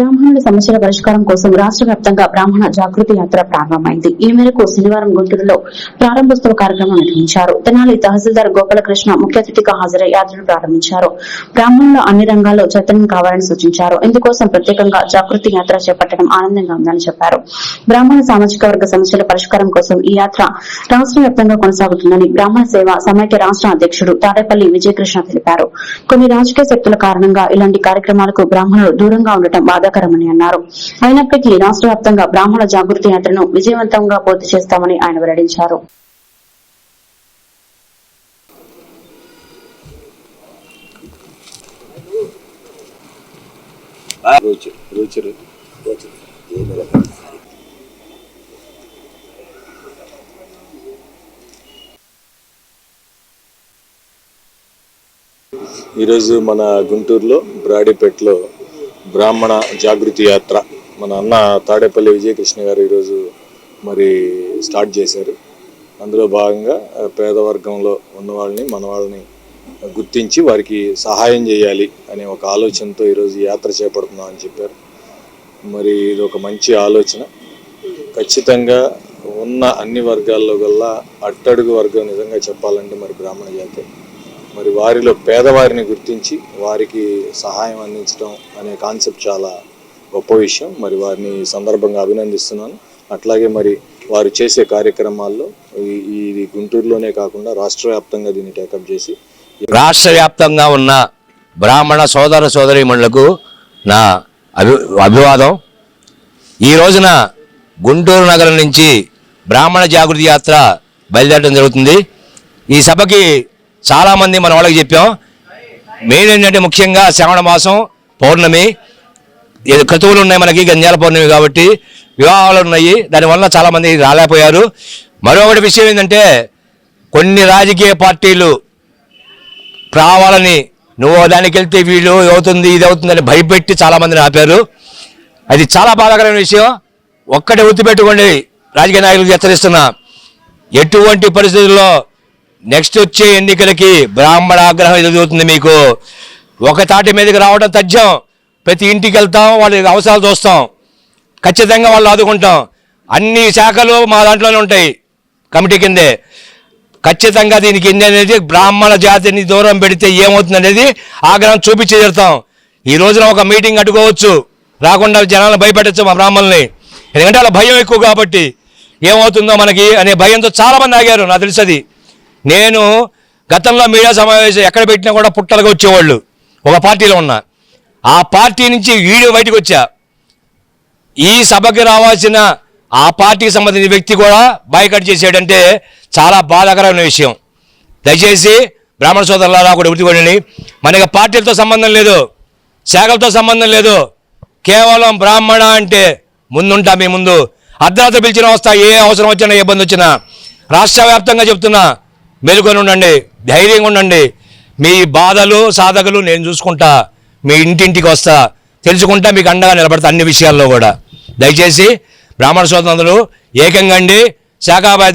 బ్రాహ్మణుల సమస్యల పరిష్కారం కోసం రాష్ట్ర వ్యాప్తంగా బ్రాహ్మణ జాగృతి యాత్ర ప్రారంభమైంది. ఈ మేరకు శనివారం గుంటూరులో ప్రారంభోత్సవ కార్యక్రమం నిర్వహించారు. తెనాలి తహసీల్దార్ గోపాలకృష్ణ ముఖ్య అతిథిగా హాజరై యాత్రను ప్రారంభించారు. బ్రాహ్మణుల అన్ని రంగాల్లో చైతన్యం కావాలని సూచించారు. ఇందుకోసం ప్రత్యేకంగా జాగృతి యాత్ర చేపట్టడం ఆనందంగా ఉందని చెప్పారు. బ్రాహ్మణ సామాజిక వర్గ సమస్యల పరిష్కారం కోసం ఈ యాత్ర రాష్ట్ర వ్యాప్తంగా కొనసాగుతుందని బ్రాహ్మణ సేవ సమైక్య రాష్ట్ర అధ్యక్షుడు తాడేపల్లి విజయకృష్ణ తెలిపారు. కొన్ని రాజకీయ శక్తుల కారణంగా ఇలాంటి కార్యక్రమాలకు బ్రాహ్మణులు దూరంగా ఉండటం బాధాకరమని అన్నారు. అయినప్పటికీ రాష్ట్ర వ్యాప్తంగా బ్రాహ్మణ జాగృతి యాత్రను విజయవంతంగా పూర్తి చేస్తామని ఆయన వెల్లడించారు. ఈరోజు మన గుంటూరులో బ్రాడీపేటలో బ్రాహ్మణ జాగృతి యాత్ర. మన అన్న తాడేపల్లి విజయకృష్ణ గారు ఈరోజు మరి స్టార్ట్ చేశారు. అందులో భాగంగా పేదవర్గంలో పేద వర్గంలో ఉన్న వాళ్ళని మన వాళ్ళని గుర్తించి వారికి సహాయం చేయాలి అనే ఒక ఆలోచనతో ఈరోజు యాత్ర చేపడుతున్నాం అని చెప్పారు. మరి ఇది ఒక మంచి ఆలోచన. ఖచ్చితంగా ఉన్న అన్ని వర్గాల్లో గల్లా అట్టడుగు వర్గం నిజంగా చెప్పాలంటే మరి బ్రాహ్మణ జాతి. మరి వారిలో పేదవారిని గుర్తించి వారికి సహాయం అందించడం అనే కాన్సెప్ట్ చాలా గొప్ప విషయం. మరి వారిని సందర్భంగా అభినందిస్తున్నాను. అట్లాగే మరి వారు చేసే కార్యక్రమాల్లో ఈ- ఇది గుంటూరులోనే కాకుండా రాష్ట్ర వ్యాప్తంగా దీన్ని టేకప్ చేసి రాష్ట్ర వ్యాప్తంగా ఉన్న బ్రాహ్మణ సోదర సోదరీమణులకు నా అభి అభివాదం. ఈ రోజున గుంటూరు నగరం నుంచి బ్రాహ్మణ జాగృతి యాత్ర బయలుదేరడం జరుగుతుంది. ఈ సభకి చాలామంది మన వాళ్ళకి చెప్పాం. మెయిన్ ఏంటంటే ముఖ్యంగా శ్రావణ మాసం పౌర్ణమి ఏదో క్రతువులు ఉన్నాయి మనకి గంజాల పౌర్ణమి కాబట్టి వివాహాలు ఉన్నాయి. దానివల్ల చాలామంది రాలేకపోయారు. మరొకటి విషయం ఏంటంటే కొన్ని రాజకీయ పార్టీలు రావాలని నువ్వు దానికి వెళ్తే వీళ్ళు అవుతుంది ఇది అవుతుందని భయపెట్టి చాలామందిని ఆపారు. అది చాలా బాధాకరమైన విషయం. ఒక్కటే గుర్తుపెట్టుకోండి రాజకీయ నాయకులకు హెచ్చరిస్తున్నా. ఎటువంటి పరిస్థితుల్లో నెక్స్ట్ వచ్చే ఎన్నికలకి బ్రాహ్మణ ఆగ్రహం ఎదురవుతుంది మీకు? ఒక తాటి మీదకి రావడం తథ్యం. ప్రతి ఇంటికి వెళ్తాం వాళ్ళ అవసరాలు చూస్తాం. ఖచ్చితంగా వాళ్ళు ఆదుకుంటాం. అన్ని శాఖలు మా దాంట్లోనే ఉంటాయి కమిటీ కిందే. ఖచ్చితంగా దీనికి ఎన్ని అనేది బ్రాహ్మణ జాతిని దూరం పెడితే ఏమవుతుంది అనేది ఆగ్రహం చూపించి తీరుతాం ఈ రోజున ఒక మీటింగ్ అడ్డుకోవచ్చు. రాకుండా జనాలను భయపెట్టచ్చు మా బ్రాహ్మణుల్ని. ఎందుకంటే వాళ్ళ భయం ఎక్కువ కాబట్టి ఏమవుతుందో మనకి అనే భయంతో చాలామంది ఆగారు నాకు తెలుసది నేను గతంలో మీడియా సమావేశం ఎక్కడ పెట్టినా కూడా పుట్టలుగా వచ్చేవాళ్ళు. ఒక పార్టీలో ఉన్నా. ఆ పార్టీ నుంచి వీడియో బయటకు వచ్చా. ఈ సభకి రావాల్సిన ఆ పార్టీకి సంబంధించిన వ్యక్తి కూడా బాయ్కట్ చేసాడంటే చాలా బాధాకరమైన విషయం. దయచేసి బ్రాహ్మణ సోదరులారా కూడా గుర్తుపడండి. మనకి పార్టీలతో సంబంధం లేదు. శాఖలతో సంబంధం లేదు. కేవలం బ్రాహ్మణ అంటే ముందుంటా మీ ముందు. అర్ధరాత్రి పిలిచిన వస్తా ఏ అవసరం వచ్చినా ఏ ఇబ్బంది వచ్చినా. రాష్ట్ర వ్యాప్తంగా చెప్తున్నా. మెలుకొని ఉండండి ధైర్యంగా ఉండండి. మీ బాధలు సాధకులు నేను చూసుకుంటా మీ ఇంటింటికి వస్తా. తెలుసుకుంటా మీకు అండగా నిలబడతా అన్ని విషయాల్లో కూడా. దయచేసి బ్రాహ్మణ స్వతంత్రులు ఏకంగా అండి శాఖాబాద్